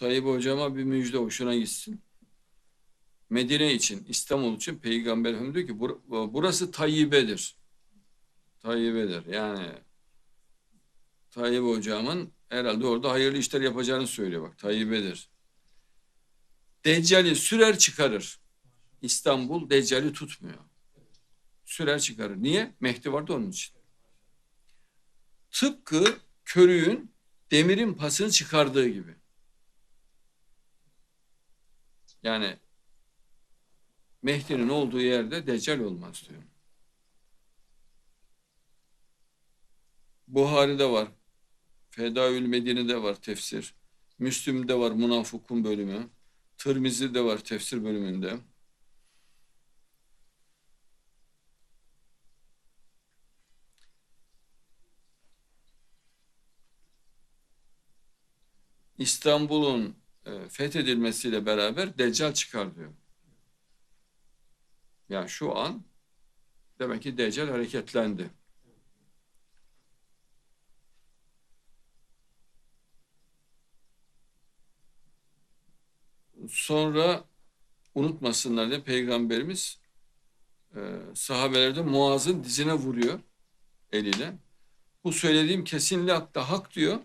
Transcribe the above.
Tayyip hocama bir müjde hoşuna gitsin. Medine için, İstanbul için Peygamber Efendimiz diyor ki "Bur- burası Tayyibe'dir. Tayyibe'dir. Yani Tayyip hocamın herhalde orada hayırlı işler yapacağını söylüyor bak. Tayyibe'dir. Deccali sürer çıkarır. İstanbul Deccali tutmuyor. Sürer çıkarır. Niye? Mehdi vardı onun için. Tıpkı körüğün demirin pasını çıkardığı gibi. Yani Mehdi'nin olduğu yerde Deccal olmaz diyor. Buhari'de var. Fedaül Medine'de var tefsir. Müslüm'de var Münafıkun bölümü. Tirmizi'de var tefsir bölümünde. İstanbul'un e, fethedilmesiyle beraber Deccal çıkar diyor. Yani şu an demek ki Deccal hareketlendi. Sonra unutmasınlar diye Peygamberimiz e, sahabelerde Muaz'ın dizine vuruyor eliyle. Bu söylediğim kesinlikle hatta hak diyor.